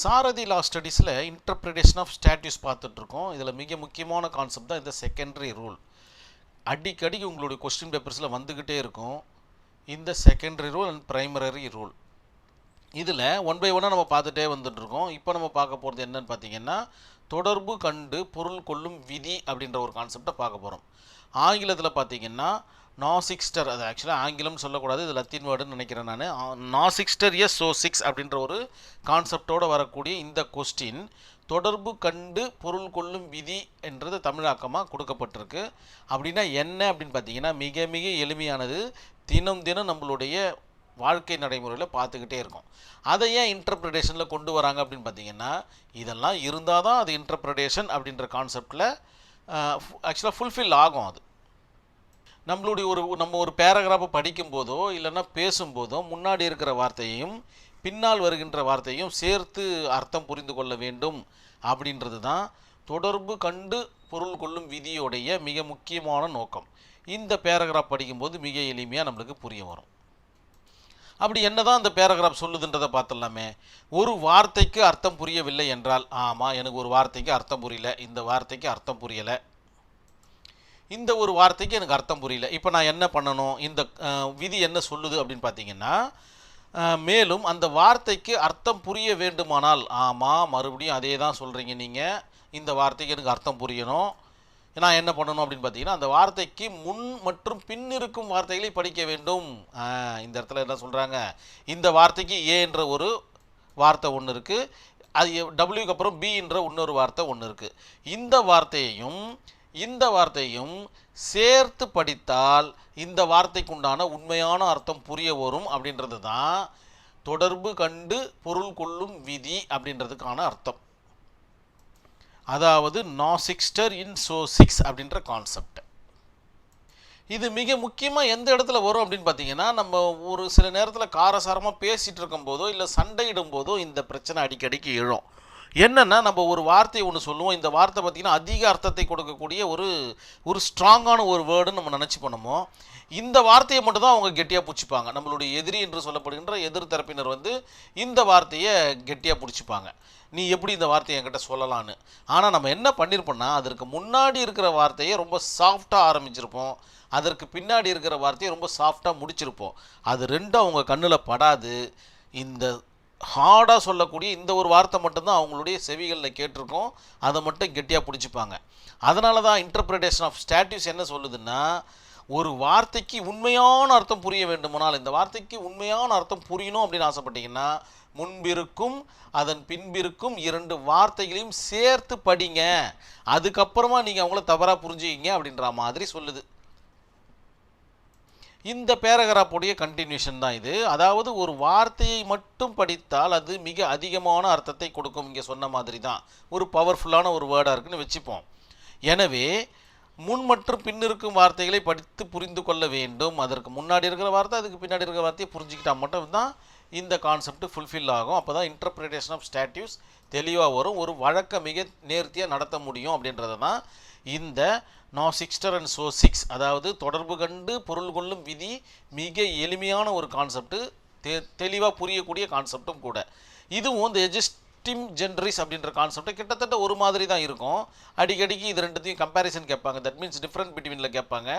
Sarathi law ஸ்டடீஸில் interpretation of ஸ்டாட்யூஸ் பார்த்துட்ருக்கோம். இதில் மிக முக்கியமான கான்செப்ட் தான் இந்த செகண்டரி ரூல் அடிக்கடி உங்களுடைய கொஸ்டின் பேப்பர்ஸில் வந்துக்கிட்டே இருக்கும். இந்த secondary rule and primary rule இதில் ஒன் பை ஒன்னாக நம்ம பார்த்துட்டே வந்துட்டுருக்கோம் இப்போ நம்ம பார்க்க போகிறது என்னன்னு பார்த்தீங்கன்னா தொடர்பு கண்டு பொருள் கொள்ளும் விதி அப்படின்ற ஒரு கான்செப்டை பார்க்க போகிறோம் ஆங்கிலத்தில் பார்த்தீங்கன்னா நாசிக்ஸ்டர் அது ஆக்சுவலாக ஆங்கிலம்னு சொல்லக்கூடாது இது லத்தீன் வேர்டுன்னு நினைக்கிறேன் நான். நாசிக்ஸ்டர் எஸ் சோ சிக்ஸ் அப்படின்ற ஒரு கான்செப்டோடு வரக்கூடிய இந்த கொஸ்டின் தொடர்பு கண்டு பொருள் கொள்ளும் விதி என்றது தமிழாக்கமாக கொடுக்கப்பட்டிருக்கு. அப்படின்னா என்ன அப்படின்னு பார்த்தீங்கன்னா மிக மிக எளிமையானது தினம் தினம் நம்மளுடைய வாழ்க்கை நடைமுறையில் பார்த்துக்கிட்டே இருக்கும். அதை ஏன் இன்டர்பிரிட்டேஷனில் கொண்டு வராங்க அப்படின்னு பார்த்தீங்கன்னா இதெல்லாம் இருந்தால் தான் அது இன்டர்பிரிட்டேஷன் அப்படின்ற கான்செப்டில் ஆக்சுவலாக ஃபுல்ஃபில் ஆகும் அது. நம்மளுடைய ஒரு நம்ம ஒரு பேராகிராஃபை படிக்கும்போதோ இல்லைன்னா பேசும்போதோ முன்னாடி இருக்கிற வார்த்தையும் பின்னால் வருகின்ற வார்த்தையும் சேர்த்து அர்த்தம் புரிந்து கொள்ள வேண்டும் அப்படின்றது தான் தொடர்பு கண்டு பொருள் கொள்ளும் விதியோடைய மிக முக்கியமான நோக்கம். இந்த பேராகிராஃப் படிக்கும்போது மிக எளிமையாக நம்மளுக்கு புரிய வரும். அப்படி என்னதான் அந்த பேராகிராஃப் சொல்லுதுன்றதை பார்த்துடலாமே. ஒரு வார்த்தைக்கு அர்த்தம் புரியவில்லை என்றால் ஆமாம் எனக்கு ஒரு வார்த்தைக்கு அர்த்தம் புரியல இந்த வார்த்தைக்கு அர்த்தம் புரியலை இந்த ஒரு வார்த்தைக்கு எனக்கு அர்த்தம் புரியல. இப்போ நான் என்ன பண்ணணும்? இந்த விதி என்ன சொல்லுது அப்படின்னு பார்த்தீங்கன்னா மேலும் அந்த வார்த்தைக்கு அர்த்தம் புரிய வேண்டுமானால் ஆமாம் மறுபடியும் அதே தான் சொல்கிறீங்க நீங்கள் இந்த வார்த்தைக்கு எனக்கு அர்த்தம் புரியணும். நான் என்ன பண்ணணும் அப்படின்னு பார்த்தீங்கன்னா அந்த வார்த்தைக்கு முன் மற்றும் பின் இருக்கும் வார்த்தைகளை படிக்க வேண்டும். இந்த இடத்துல என்ன சொல்கிறாங்க இந்த வார்த்தைக்கு ஏ என்ற ஒரு வார்த்தை ஒன்று இருக்குது அது டபிள்யூக்கு அப்புறம் பி என்ற இன்னொரு வார்த்தை ஒன்று இருக்குது இந்த வார்த்தையையும் இந்த வார்த்தையும் சேர்த்து படித்தால் இந்த வார்த்தைக்குண்டான உண்மையான அர்த்தம் புரிய வரும் அப்படின்றது தான் தொடர்பு கண்டு பொருள் கொள்ளும் விதி அப்படின்றதுக்கான அர்த்தம். அதாவது நாசிக்ஸ்டர் இன் சோ சிக்ஸ் அப்படின்ற கான்செப்ட் இது மிக முக்கியமாக எந்த இடத்துல வரும் அப்படின்னு பார்த்தீங்கன்னா நம்ம ஒரு சில நேரத்தில் காரசாரமாக பேசிகிட்டு இருக்கும்போதோ இல்லை சண்டையிடும் போதோ இந்த பிரச்சனை அடிக்கடிக்கு எழும். என்னென்னா நம்ம ஒரு வார்த்தையை ஒன்று சொல்லுவோம். இந்த வார்த்தை பார்த்திங்கன்னா அதிக அர்த்தத்தை கொடுக்கக்கூடிய ஒரு ஒரு ஸ்ட்ராங்கான ஒரு வேர்டுன்னு நம்ம நினச்சி பண்ணுமோ இந்த வார்த்தையை மட்டும் தான் அவங்க கெட்டியாக பிடிச்சிப்பாங்க. நம்மளுடைய எதிரி என்று சொல்லப்படுகின்ற எதிர் தரப்பினர் வந்து இந்த வார்த்தையை கெட்டியாக பிடிச்சிப்பாங்க. நீ எப்படி இந்த வார்த்தையை என்கிட்ட சொல்லலான்னு? ஆனால் நம்ம என்ன பண்ணியிருப்போம்னா அதற்கு முன்னாடி இருக்கிற வார்த்தையை ரொம்ப சாஃப்டாக ஆரம்பிச்சிருப்போம். அதற்கு பின்னாடி இருக்கிற வார்த்தையை ரொம்ப சாஃப்டாக முடிச்சிருப்போம். அது ரெண்டும் அவங்க கண்ணில் படாது. இந்த ஹார்டாக சொல்லக்கூடிய இந்த ஒரு வார்த்தை மட்டும்தான் அவங்களுடைய செவிகளில் கேட்டிருக்கோம். அதை மட்டும் கெட்டியாக பிடிச்சிப்பாங்க. அதனால தான் இன்டர்பிரிட்டேஷன் ஆஃப் ஸ்டாட்யூஸ் என்ன சொல்லுதுன்னா ஒரு வார்த்தைக்கு உண்மையான அர்த்தம் புரிய வேண்டுமானால் இந்த வார்த்தைக்கு உண்மையான அர்த்தம் புரியணும் அப்படின்னு ஆசைப்பட்டீங்கன்னா முன்பிருக்கும் அதன் பின்பிருக்கும் இரண்டு வார்த்தைகளையும் சேர்த்து படிங்க. அதுக்கப்புறமா நீங்கள் அவங்கள தவறாக புரிஞ்சுக்கிங்க அப்படின்ற மாதிரி சொல்லுது. இந்த பேராகிராஃபுடைய கண்டினியூஷன் தான் இது. அதாவது ஒரு வார்த்தையை மட்டும் படித்தால் அது மிக அதிகமான அர்த்தத்தை கொடுக்கும். இங்கே சொன்ன மாதிரி தான். ஒரு பவர்ஃபுல்லான ஒரு வேர்டாக இருக்குன்னு வச்சுப்போம். எனவே முன் மற்றும் பின் இருக்கும் வார்த்தைகளை படித்து புரிந்து கொள்ள வேண்டும். அதற்கு முன்னாடி இருக்கிற வார்த்தை அதுக்கு பின்னாடி இருக்கிற வார்த்தையை புரிஞ்சிக்கிட்டால் மட்டும் தான் இந்த கான்செப்ட் ஃபுல்ஃபில் ஆகும். அப்போ தான் இன்டர்பிரிட்டேஷன் ஆஃப் ஸ்டாட்யூஸ் தெளிவாக வரும். ஒரு வழக்கை மிக நேர்த்தியாக நடத்த முடியும் அப்படின்றத தான் இந்த நோ சிக்ஸ்டர் அண்ட் சோ சிக்ஸ் அதாவது தொடர்பு கண்டு பொருள் கொள்ளும் விதி மிக எளிமையான ஒரு கான்செப்ட்டு தெ தெளிவாக புரியக்கூடிய கான்செப்டும் கூட. இதுவும் இந்த எஜிஸ்டிம் ஜென்ரிஸ் அப்படின்ற கான்செப்ட் கிட்டத்தட்ட ஒரு மாதிரி தான் இருக்கும். அடிக்கடிக்கு இது ரெண்டுத்தையும் கம்பேரிசன் கேட்பாங்க. தட் மீன்ஸ் டிஃப்ரெண்ட் பிட்வீனில் கேட்பாங்க.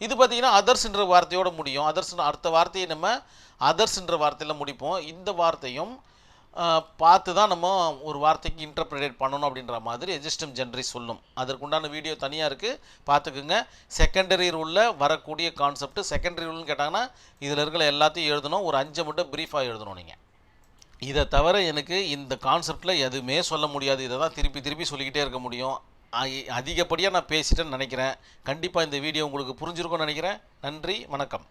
இது பார்த்தீங்கன்னா அதர்ஸ்ன்ற வார்த்தையோட முடியும். அதர்ஸ் அடுத்த வார்த்தையை நம்ம அதர்ஸ்ன்ற வார்த்தையில் முடிப்போம். இந்த வார்த்தையும் பார்த்து தான் நம்ம ஒரு வார்த்தைக்கு இன்டர்பிரேட் பண்ணணும் அப்படின்ற மாதிரி எஜிஸ்டம் ஜென்ரி சொல்லும். அதற்குண்டான வீடியோ தனியாக இருக்குது பார்த்துக்குங்க. செகண்டரி ரூலில் வரக்கூடிய கான்செப்ட் செகண்டரி ரூல்னு கேட்டாங்கன்னா இதில் இருக்கிற எல்லாத்தையும் எழுதணும். ஒரு அஞ்சை மட்டும் ப்ரீஃபாக எழுதணும் நீங்கள் இதை தவிர எனக்கு இந்த கான்செப்டில் எதுவுமே சொல்ல முடியாது. இதை தான் திருப்பி திருப்பி சொல்லிக்கிட்டே இருக்க முடியும். அதிகப்படியாக நான் பேசிட்டேன்னு நினைக்கிறேன். கண்டிப்பாக இந்த வீடியோ உங்களுக்கு புரிஞ்சிருக்கும்னு நினைக்கிறேன். நன்றி வணக்கம்.